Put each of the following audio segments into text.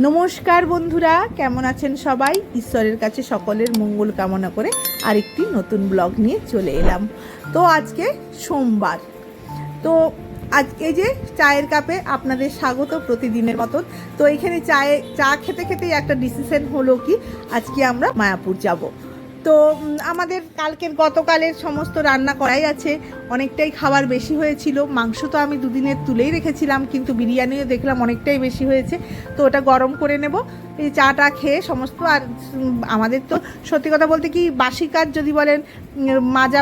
নমস্কার বন্ধুরা, কেমন আছেন সবাই? ঈশ্বরের কাছে সকলের মঙ্গল কামনা করে আরেকটি নতুন ব্লগ নিয়ে চলে এলাম। তো আজকে সোমবার। তো আজকে যে চায়ের কাপে আপনাদের স্বাগত প্রতিদিনের মতন। তো এখানে চায়ে, চা খেতে খেতেই একটা ডিসিশন হলো কি, আজকে আমরা মায়াপুর যাব। তো আমাদের কালকের, গতকালের সমস্ত রান্না করাই আছে। অনেকটাই খাবার বেশি হয়েছিল। মাংস তো আমি দুদিনের তুলেই রেখেছিলাম, কিন্তু বিরিয়ানিও দেখলাম অনেকটাই বেশি হয়েছে। তো ওটা গরম করে নেব। এই চাটা খেয়ে সমস্ত আর আমাদের তো সত্যি কথা বলতে কি, বাসি কাজ যদি বলেন মাজা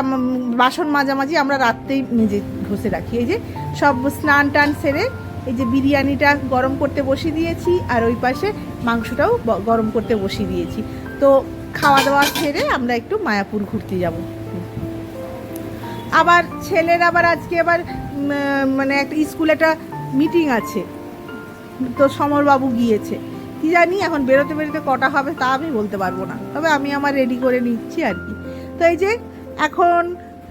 বাসন মাঝামাঝি আমরা রাত্রেই নিজে ঘষে রাখি। এই যে সব স্নান টান সেরে এই যে বিরিয়ানিটা গরম করতে বসিয়ে দিয়েছি, আর ওই পাশে মাংসটাও গরম করতে বসিয়ে দিয়েছি। তো খাওয়া দাওয়া সেরে আমরা একটু মায়াপুর ঘুরতে যাব। আবার ছেলের আবার আজকে আবার মানে একটা স্কুলে একটা মিটিং আছে। তো সমরবাবু গিয়েছে। কি জানি এখন বেরোতে বেরোতে কটা হবে তা আমি বলতে পারব না। তবে আমি আমার রেডি করে নিচ্ছি আর কি। তো এই যে এখন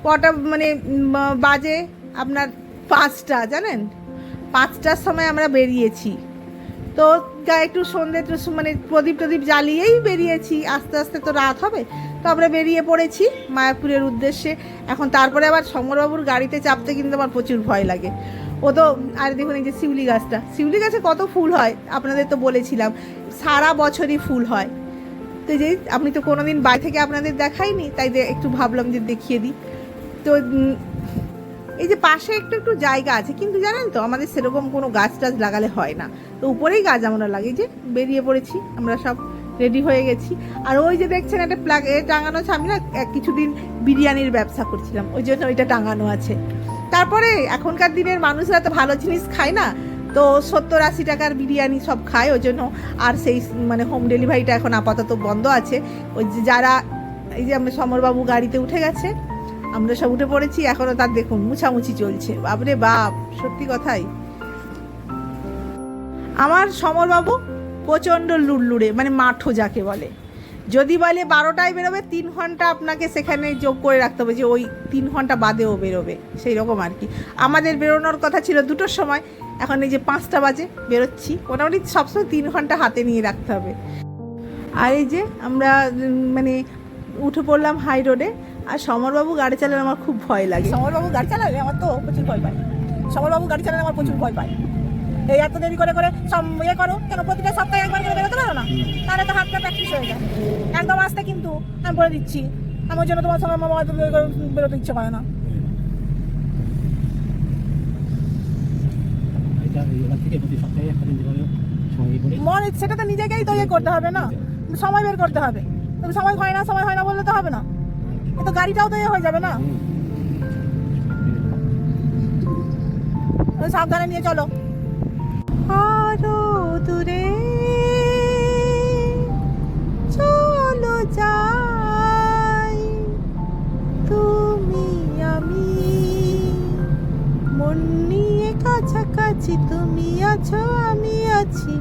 কটা মানে বাজে আপনার পাঁচটা, জানেন? পাঁচটার সময় আমরা বেরিয়েছি। তো গা- একটু সন্ধ্যে মানে প্রদীপ টদীপ জ্বালিয়েই বেরিয়েছি। আস্তে আস্তে তো রাত হবে। তো আমরা বেরিয়ে পড়েছি মায়াপুরের উদ্দেশ্যে। এখন তারপরে আবার সমরবাবুর গাড়িতে চাপতে কিন্তু আমার প্রচুর ভয় লাগে। ও তো, আর দেখুন এই যে শিউলি গাছটা। শিউলি গাছে কত ফুল হয়, আপনাদের তো বলেছিলাম। সারা বছরই ফুল হয়। তো যে আমি তো কোনোদিন বাড়ি থেকে আপনাদের দেখাইনি, তাই একটু ভাবলাম যে দেখিয়ে দিই। তো এই যে পাশে একটু একটু জায়গা আছে, কিন্তু জানেন তো আমাদের সেরকম কোনো গাছ টাছ লাগালে হয় না। তো উপরেই গাছ আমরা লাগে যে বেরিয়ে পড়েছি, আমরা সব রেডি হয়ে গেছি। আর ওই যে দেখছেন একটা প্লাগ টাঙানো আছে, আমি না কিছুদিন বিরিয়ানির ব্যবসা করছিলাম, ওই জন্য ওইটা টাঙানো আছে। তারপরে এখনকার দিনের মানুষরা তো ভালো জিনিস খায় না, তো সত্তর আশি টাকার বিরিয়ানি সব খায়, ওই জন্য আর সেই মানে হোম ডেলিভারিটা এখন আপাতত বন্ধ আছে। ওই যারা, এই যে আমরা সমরবাবু গাড়িতে উঠে গেছে আমরা সব উঠে পড়েছি, এখনও তার দেখুন মুছামুছি চলছে। বাপরে বাপ, সত্যি কথাই। আমার সমরবাবু প্রচণ্ড লুড়লুড়ে মানে মাঠো যাকে বলে। যদি বলে বারোটায় বেরোবে, তিন ঘণ্টা আপনাকে সেখানে যোগ করে রাখতে হবে যে ওই তিন ঘণ্টা বাদেও বেরোবে, সেই রকম আর কি। আমাদের বেরোনোর কথা ছিল দুটোর সময়, এখন এই যে পাঁচটা বাজে, বেরোচ্ছি। মোটামুটি সবসময় তিন ঘণ্টা হাতে নিয়ে রাখতে হবে। আর এই যে আমরা মানে উঠে পড়লাম হাই রোডে আর সমরবাবু গাড়ি চালালে আমার খুব ভয় লাগে। সমরবাবু গাড়ি চালালে আমার তো প্রচুর ভয় পায়। সমরবাবু গাড়ি চালালে আমার প্রচুর ভয় পায়। এই এত দেরি করে করে সব ইয়ে করো কেন প্রতিটা সপ্তাহে একবার করে বেরোতে পারো না? তাহলে তো হাতটা প্র্যাকটিস হয়ে যায়। একদম আসতে কিন্তু আমি বলে দিচ্ছি আমার জন্য তোমার সঙ্গে মামা বেরোতে ইচ্ছে করে না। মন সেটা তো নিজেকেই তো ইয়ে করতে হবে না। সময় বের করতে হবে। তুমি সময় হয় না সময় হয় না বললে তো হবে না। তো গাড়িটাও তো হয়ে যাবে না। সাবধানে নিয়ে চলো। আরও দূরে চলো যাই। তুমি আমি, মন নিয়ে কাছাকাছি তুমি আছো, আমি আছি।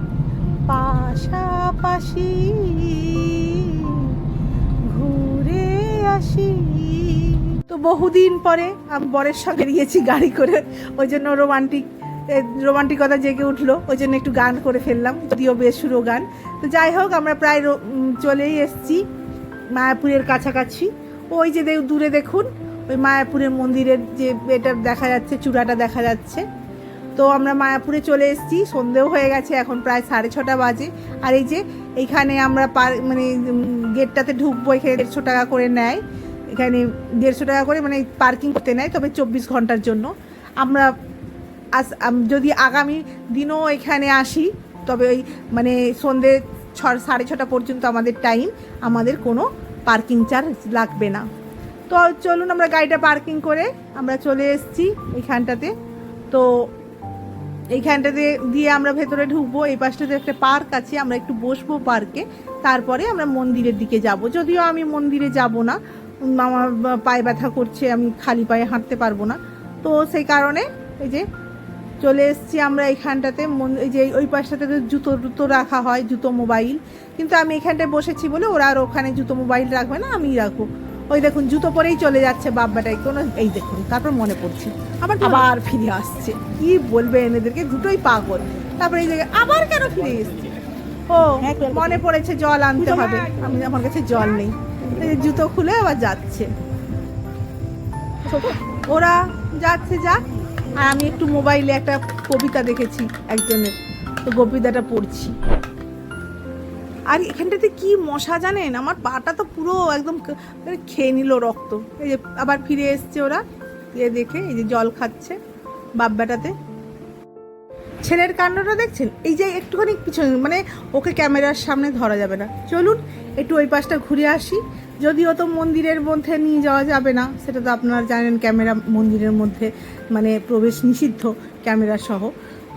পাশাপাশি বহুদিন পরে আমি বরের সঙ্গে গিয়েছি গাড়ি করে। ওই জন্য রোমান্টিক রোমান্টিকতা জেগে উঠল। ওই জন্য একটু গান করে ফেললাম, যদিও বেসুরো গান। তো যাই হোক, আমরা প্রায় চলেই এসেছি মায়াপুরের কাছাকাছি। ওই যে দূরে দেখুন, ওই মায়াপুরের মন্দিরের যে এটা দেখা যাচ্ছে, চূড়াটা দেখা যাচ্ছে। তো আমরা মায়াপুরে চলে এসেছি, সন্ধেও হয়ে গেছে, এখন প্রায় সাড়ে ছটা বাজে। আর এই যে, এইখানে আমরা মানে গেটটাতে ঢুকবো, এখানে দেড়শো টাকা করে নেয়। এখানে দেড়শো টাকা করে মানে পার্কিং করতে নেয়, তবে চব্বিশ ঘণ্টার জন্য। আমরা আস যদি আগামী দিনও এখানে আসি, তবে ওই মানে সন্ধে ছ সাড়ে ছটা পর্যন্ত আমাদের টাইম আমাদের কোনো পার্কিং চার্জ লাগবে না। তো চলুন আমরা গাড়িটা পার্কিং করে আমরা চলে এসেছি এইখানটাতে তো এইখানটাতে দিয়ে আমরা ভেতরে ঢুকবো, এই পাশটাতে একটা পার্ক আছে, আমরা একটু বসবো পার্কে তারপরে আমরা মন্দিরের দিকে যাব। যদিও আমি মন্দিরে যাব না আমার পায়ে ব্যথা করছে আমি খালি পায়ে হাঁটতে পারব না। তো সেই কারণে এই যে চলে এসেছি আমরা এইখানটাতে এই যে ওই পাশটাতে তো জুতো জুতো রাখা হয় জুতো মোবাইল। কিন্তু আমি এখানটায় বসেছি বলে ওরা আর ওখানে জুতো মোবাইল রাখবে না আমি রাখব। ওই দেখুন জুতো পরেই চলে যাচ্ছে বাব্বাটাই কোনো এই দেখুন তারপর মনে পড়ছে। আবার আবার? ফিরে আসছে। কি বলবে এনেদেরকে? দুটোই পাগল। তারপরে এই জায়গায় আবার কেন ফিরে এসছে? ও হ্যাঁ, মনে পড়েছে জল আনতে হবে। আমি আমার কাছে জল নেই। জুতো খুলে আবার যাচ্ছে। ওরা যাচ্ছে, যাক। আর আমি একটু মোবাইলে একটা কবিতা দেখেছি একজনের। তো কবিতাটা পড়ছি। আর এখানটাতে কি মশা জানেন? আমার পাটা তো পুরো একদম মানে খেয়ে নিল রক্ত। এই যে আবার ফিরে এসছে ওরা। এ দেখে এই যে জল খাচ্ছে বাপ বেটাতে ছেলের কাণ্ডটা দেখছেন? এই যে একটুখানি পিছনে মানে ওকে ক্যামেরার সামনে ধরা যাবে না। চলুন, একটু ওই পাশটা ঘুরে আসি। যদিও তো মন্দিরের মধ্যে নিয়ে যাওয়া যাবে না, সেটা তো আপনারা জানেন, ক্যামেরা মন্দিরের মধ্যে মানে প্রবেশ নিষিদ্ধ ক্যামেরা সহ।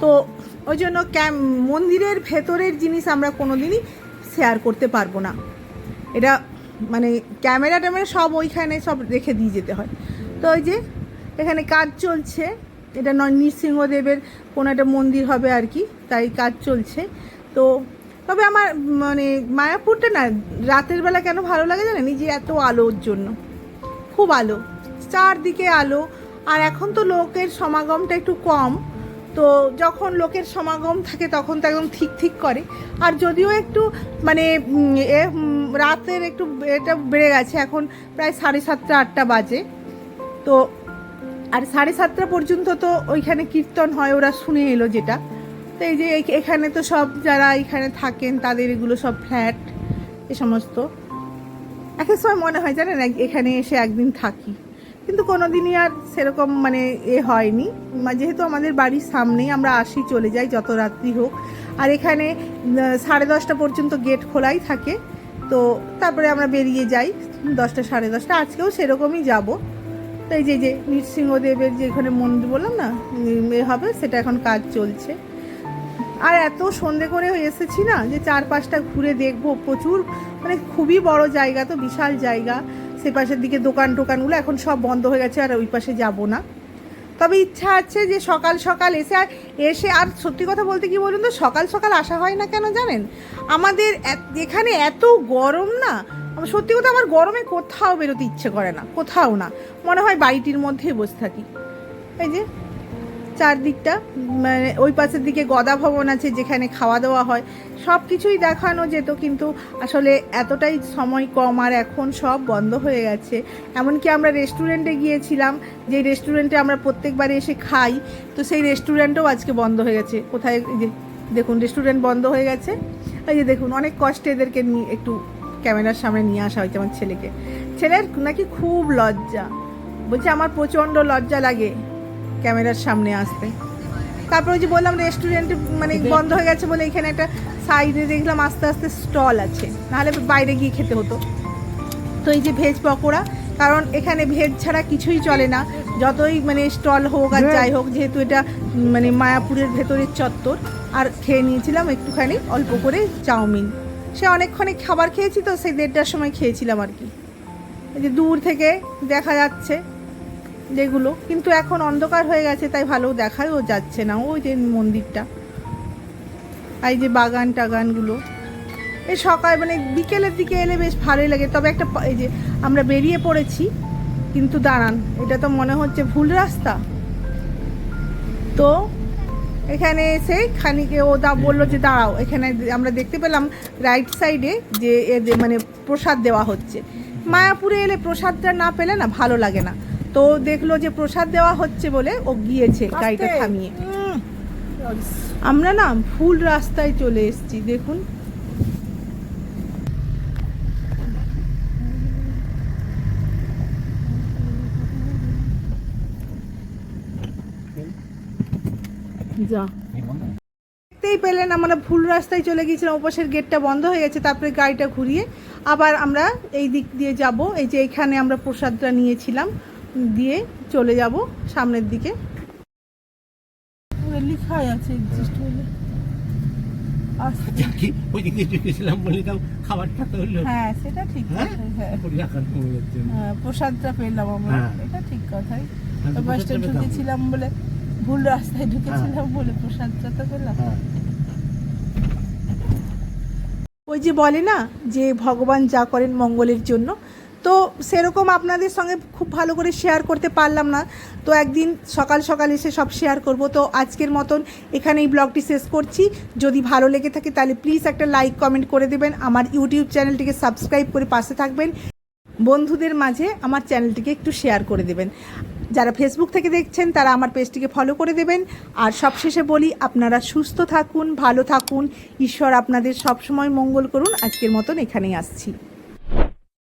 তো ওই জন্য ক্যাম, মন্দিরের ভেতরের জিনিস আমরা কোনো দিনই শেয়ার করতে পারব না। এটা মানে ক্যামেরা ট্যামেরা সব ওইখানে সব রেখে দিয়ে যেতে হয়। তো ওই যে, এখানে কাজ চলছে। এটা নয়, নৃসিংহদেবের কোনো একটা মন্দির হবে আর কি, তাই কাজ চলছে। তো তবে আমার মানে মায়াপুরটা না, রাতের বেলা কেন ভালো লাগে জানেন? যে এত আলোর জন্য। খুব আলো। চারদিকে আলো। আর এখন তো লোকের সমাগমটা একটু কম। তো যখন লোকের সমাগম থাকে তখন তো একদম ঠিক ঠিক করে। আর যদিও একটু মানে এ রাতের একটু এটা বেড়ে গেছে, এখন প্রায় সাড়ে সাতটা, আটটা বাজে। তো আর সাড়ে সাতটা পর্যন্ত তো ওইখানে কীর্তন হয়, ওরা শুনে এলো যেটা। তো এই যে এখানে তো সব যারা এখানে থাকেন, তাদের এগুলো সব ফ্ল্যাট, এ সমস্ত। এক সময় মনে হয় জানেন এখানে এসে একদিন থাকি। কিন্তু কোনো দিনই আর সেরকম মানে এ হয়নি। যেহেতু আমাদের বাড়ির সামনেই, আমরা আসি, চলে যাই, যত রাত্রি হোক। আর এখানে সাড়ে দশটা পর্যন্ত গেট খোলাই থাকে। তো তারপরে আমরা বেরিয়ে যাই, দশটা, সাড়ে দশটা। আজকেও সেরকমই যাব। তো এই যে যে নৃসিংহদেবের যে এখানে মন্দির বললাম না এ হবে, সেটা এখন কাজ চলছে। আর এত সন্ধে করে এসেছি না, যে চার পাঁচটা ঘুরে দেখব প্রচুর মানে খুবই বড় জায়গা তো, বিশাল জায়গা। সে পাশের দিকে দোকান টোকানগুলো এখন সব বন্ধ হয়ে গেছে, আর ওই পাশে যাব না। তবে ইচ্ছা আছে যে সকাল সকাল এসে, আর এসে, আর সত্যি কথা বলতে কি বলুন তো, সকাল সকাল আসা হয় না কেন জানেন? আমাদের এখানে এত গরম না সত্যি কথা, আমার গরমে কোথাও বেরোতে ইচ্ছে করে না, কোথাও না। মনে হয় বাড়িটির মধ্যেই বসে থাকি। এই যে, চারদিকটা মানে ওই পাশের দিকে গদা ভবন আছে যেখানে খাওয়া দাওয়া হয়। সব কিছুই দেখানো যেত, কিন্তু আসলে এতটাই সময় কম আর এখন সব বন্ধ হয়ে গেছে। এমনকি আমরা রেস্টুরেন্টে গিয়েছিলাম, যে রেস্টুরেন্টে আমরা প্রত্যেকবার এসে খাই, তো সেই রেস্টুরেন্টও আজকে বন্ধ হয়ে গেছে। কোথায় দেখুন, রেস্টুরেন্ট বন্ধ হয়ে গেছে। এই যে, দেখুন, অনেক কষ্টে এদেরকে একটু ক্যামেরার সামনে নিয়ে আসা হয়েছে আমার ছেলেকে। ছেলের নাকি খুব লজ্জা। বলছে আমার প্রচণ্ড লজ্জা লাগে ক্যামেরার সামনে আসতে। তারপর ওই যে বললাম রেস্টুরেন্ট মানে বন্ধ হয়ে গেছে বলে এখানে একটা সাইডে দেখলাম আস্তে আস্তে স্টল আছে। নাহলে বাইরে গিয়ে খেতে হতো। তো এই যে ভেজ পকোড়া কারণ এখানে ভেজ ছাড়া কিছুই চলে না। যতই মানে স্টল হোক আর যাই হোক যেহেতু এটা মানে মায়াপুরের ভেতরের চত্বর আর খেয়ে নিয়েছিলাম একটুখানি অল্প করে চাউমিন। সে অনেকক্ষণে খাবার খেয়েছি তো, সেই দেড়টার সময় খেয়েছিলাম আর কি। এই যে দূর থেকে দেখা যাচ্ছে যেগুলো, কিন্তু এখন অন্ধকার হয়ে গেছে, তাই ভালো দেখাও যাচ্ছে না। ওই যে মন্দিরটা, এই যে বাগান টাগানগুলো। এই সকাল মানে বিকেলের দিকে এলে বেশ ভালোই লাগে। তবে একটা এই যে আমরা বেরিয়ে পড়েছি, কিন্তু দাঁড়ান, এটা তো মনে হচ্ছে ভুল রাস্তা। তো এখানে এসে খানিকে ও দা বলল যে দাঁড়াও এখানে আমরা দেখতে পেলাম রাইট সাইডে যে এদের মানে প্রসাদ দেওয়া হচ্ছে। মায়াপুরে এলে প্রসাদটা না পেলে না ভালো লাগে না। তো দেখল যে প্রসাদ দেওয়া হচ্ছে বলে ও গিয়েছে গাড়িটা। থামিয়ে। আমরা না ফুল রাস্তায় চলে এসেছি দেখুন। যা। দেখতেই পেলেন আমরা ভুল রাস্তায় চলে গিয়েছিলাম ওপাশের গেটটা বন্ধ হয়ে গেছে তারপরে গাড়িটা ঘুরিয়ে আবার আমরা এই দিক দিয়ে যাব। এই যে এখানে আমরা প্রসাদটা নিয়েছিলাম দিয়ে চলে যাব সামনের দিকে। লেখাই আছে এক্সিস্ট বলে আচ্ছা কি? ওই দিকে ঢুকেছিলাম বলে তাও খাবার খেতে হলো হ্যাঁ সেটা ঠিক হ্যাঁ? হ্যাঁ। হ্যাঁ, প্রসাদটা পেলাম আমরা। এটা ঠিক কথাই। ঢুকেছিলাম বলে ভুল রাস্তায় ঢুকেছিলাম বলে প্রসাদটা তো পেলাম। হ্যাঁ। ওই যে বলে না যে ভগবান যা করেন মঙ্গলের জন্য তো সেরকম আপনাদের সঙ্গে খুব ভালো করে শেয়ার করতে পারলাম না। তো একদিন সকাল সকাল এসে সব শেয়ার করব। তো আজকের মতন এখানে এই ব্লগটি শেষ করছি। যদি ভালো লেগে থাকে তাহলে প্লিজ একটা লাইক কমেন্ট করে দেবেন। আমার ইউটিউব চ্যানেলটিকে সাবস্ক্রাইব করে পাশে থাকবেন। বন্ধুদের মাঝে আমার চ্যানেলটিকে একটু শেয়ার করে দেবেন। যারা ফেসবুক থেকে দেখছেন, তারা আমার পেজটিকে ফলো করে দেবেন। আর সবশেষে বলি, আপনারা সুস্থ থাকুন, ভালো থাকুন। ঈশ্বর আপনাদের সবসময় মঙ্গল করুন। আজকের মতন এখানেই আসছি।